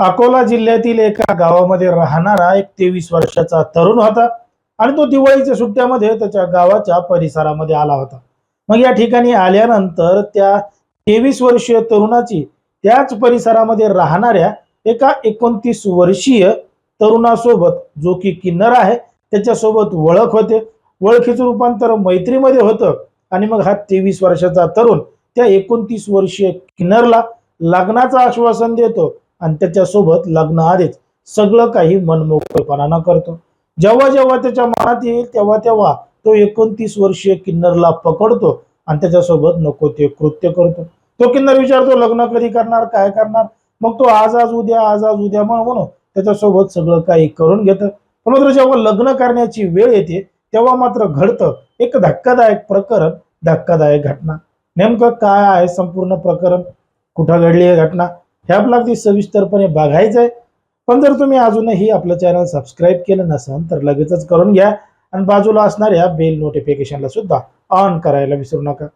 अकोला जिल्ह्यातील एका गावामध्ये राहणारा एक तेवीस वर्षाचा तरुण होता आणि तो दिवाळीच्या सुट्ट्यामध्ये त्याच्या गावाच्या परिसरामध्ये आला होता. मग या ठिकाणी आल्यानंतर त्या तेवीस वर्षीय तरुणाची त्याच परिसरामध्ये राहणाऱ्या एका एकोणतीस वर्षीय तरुणासोबत जो की किन्नर आहे त्याच्यासोबत ओळख होते. ओळखीचं रूपांतर मैत्रीमध्ये होतं आणि मग हा तेवीस वर्षाचा तरुण त्या एकोणतीस वर्षीय किन्नरला लग्नाचं आश्वासन देतो. आणि त्याच्यासोबत लग्न आधीच सगळं काही मनमोकळेपणानं करतो. जेव्हा जेव्हा त्याच्या मनात येईल तेव्हा तेव्हा तो एकोणतीस वर्षीय किन्नरला पकडतो आणि त्याच्यासोबत नको ते कृत्य करतो. तो किन्नर विचारतो लग्न कधी करणार? काय करणार? मग तो आज आज उद्या आज आज उद्या म्हण म्हणून त्याच्यासोबत सगळं काही करून घेतं. पण मात्र जेव्हा लग्न करण्याची वेळ येते तेव्हा मात्र घडतं एक धक्कादायक प्रकरण धक्कादायक घटना. नेमकं काय आहे संपूर्ण प्रकरण? कुठं घडली आहे घटना? हे आपलं अगदी सविस्तरपणे बघायचं आहे पण जर तुम्ही अजूनही आपलं चॅनल सबस्क्राईब केलं नसेल तर लगेचच करून घ्या. आणि बाजूला असणाऱ्या बेल नोटिफिकेशनला सुद्धा ऑन करायला विसरू नका.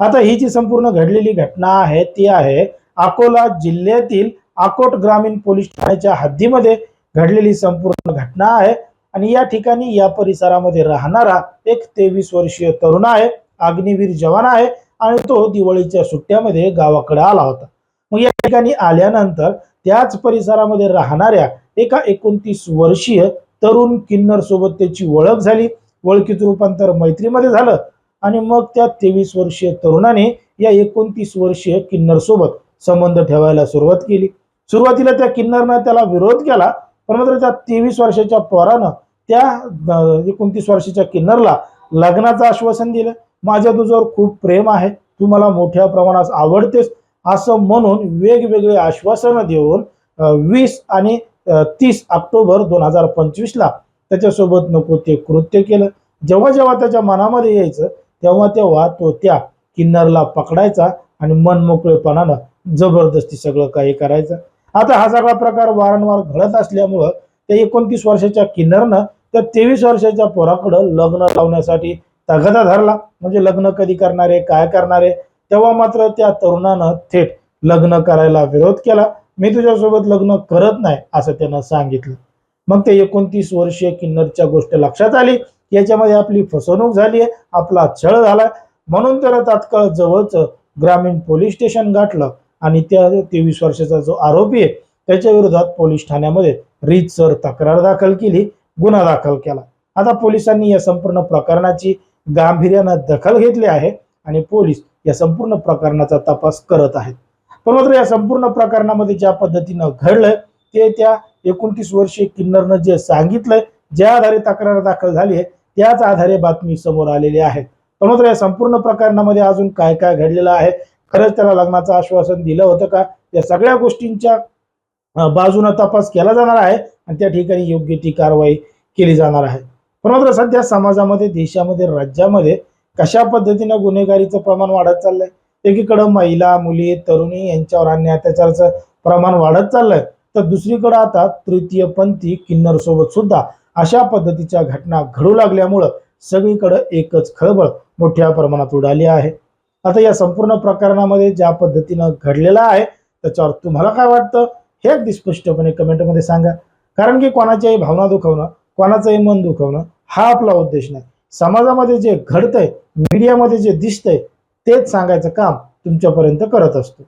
आता ही जी संपूर्ण घडलेली घटना आहे ती आहे अकोला जिल्ह्यातील अकोट ग्रामीण पोलीस ठाण्याच्या हद्दीमध्ये घडलेली संपूर्ण घटना आहे. आणि या ठिकाणी या परिसरामध्ये राहणारा एक तेवीस वर्षीय तरुण आहे अग्निवीर जवान आहे. आणि तो दिवाळीच्या सुट्ट्यामध्ये गावाकडे आला होता. मग या ठिकाणी आल्यानंतर त्याच परिसरामध्ये राहणाऱ्या एका एकोणतीस वर्षीय तरुण किन्नर सोबत त्याची ओळख झाली. ओळखीचं रूपांतर मैत्रीमध्ये झालं. आणि मग त्या तेवीस वर्षीय तरुणाने या एकोणतीस वर्षीय किन्नर सोबत संबंध ठेवायला सुरुवात केली. सुरुवातीला त्या किन्नरनं त्याला विरोध केला. पण मात्र त्या तेवीस वर्षाच्या पोरानं त्या एकोणतीस वर्षाच्या किन्नरला लग्नाचं आश्वासन दिलं. माझ्या तुझ्यावर खूप प्रेम आहे. तू मला मोठ्या प्रमाणात आवडतेस. असं म्हणून वेगवेगळे आश्वासनं देऊन वीस आणि तीस ऑक्टोबर दोन हजार पंचवीसला त्याच्यासोबत नको ते कृत्य केलं. जेव्हा जेव्हा त्याच्या मनामध्ये यायचं तेव्हा तेव्हा तो त्या किन्नरला पकडायचा आणि मनमोकळेपणानं जबरदस्ती सगळं काही करायचं. आता हा सगळा प्रकार वारंवार घडत असल्यामुळं त्या एकोणतीस वर्षाच्या किन्नरनं त्या तेवीस वर्षाच्या पोराकडं लग्न लावण्यासाठी तगादा धरला. म्हणजे लग्न कधी करणारे काय करणारे? तेव्हा मात्र त्या तरुणानं थेट लग्न करायला विरोध केला. मी तुझ्यासोबत लग्न करत नाही असं त्यानं सांगितलं. मग ते एकोणतीस वर्षीय किन्नरच्या गोष्ट लक्षात आली. याच्यामध्ये आपली फसवणूक झाली आहे आपला छळ झाला म्हणून त्याला तात्काळ जवळच ग्रामीण पोलीस स्टेशन गाठलं आणि त्या तेवीस वर्षाचा जो आरोपी आहे त्याच्या विरोधात पोलीस ठाण्यामध्ये रीतसर तक्रार दाखल केली गुन्हा दाखल केला. आता पोलिसांनी या संपूर्ण प्रकरणाची गांभीर्यानं दखल घेतली आहे आणि पोलीस या संपूर्ण प्रकरणाचा तपास करत आहेत. पण मात्र या संपूर्ण प्रकरणामध्ये ज्या पद्धतीनं घडलंय ते त्या एकोणतीस वर्षीय किन्नरनं जे सांगितलंय ज्या आधारे तक्रार दाखल झाली आहे त्याच आधारे बातमी समोर आलेली आहे. पण मात्र या संपूर्ण प्रकरणामध्ये अजून काय काय घडलेलं आहे खरंच त्याला लग्नाचं आश्वासन दिलं होतं का? या सगळ्या गोष्टींच्या बाजूनं तपास केला जाणार आहे आणि त्या ठिकाणी योग्य ती कारवाई केली जाणार आहे. पण मात्र सध्या समाजामध्ये देशामध्ये राज्यामध्ये कशा पद्धतीनं गुन्हेगारीचं प्रमाण वाढत चाललंय? एकीकडं महिला मुली तरुणी यांच्यावर अन्याय अत्याचाराचं प्रमाण वाढत चाललंय. तर दुसरीकडं आता तृतीयपंथी किन्नर सोबत सुद्धा अशा पद्धतीच्या घटना घडू लागल्यामुळं सगळीकडं एकच खळबळ मोठ्या प्रमाणात उडाली आहे. आता या संपूर्ण प्रकरणामध्ये ज्या पद्धतीनं घडलेलं आहे त्याच्यावर तुम्हाला काय वाटतं? हे अगदी स्पष्टपणे कमेंटमध्ये सांगा. कारण की कोणाच्याही भावना दुखवणं कोणाचंही मन दुखवणं हा आपला उद्देश नाही. समाजामध्ये जे घडतंय मीडियामध्ये जे दिसतंय तेच सांगायचं काम तुमच्यापर्यंत करत असतो.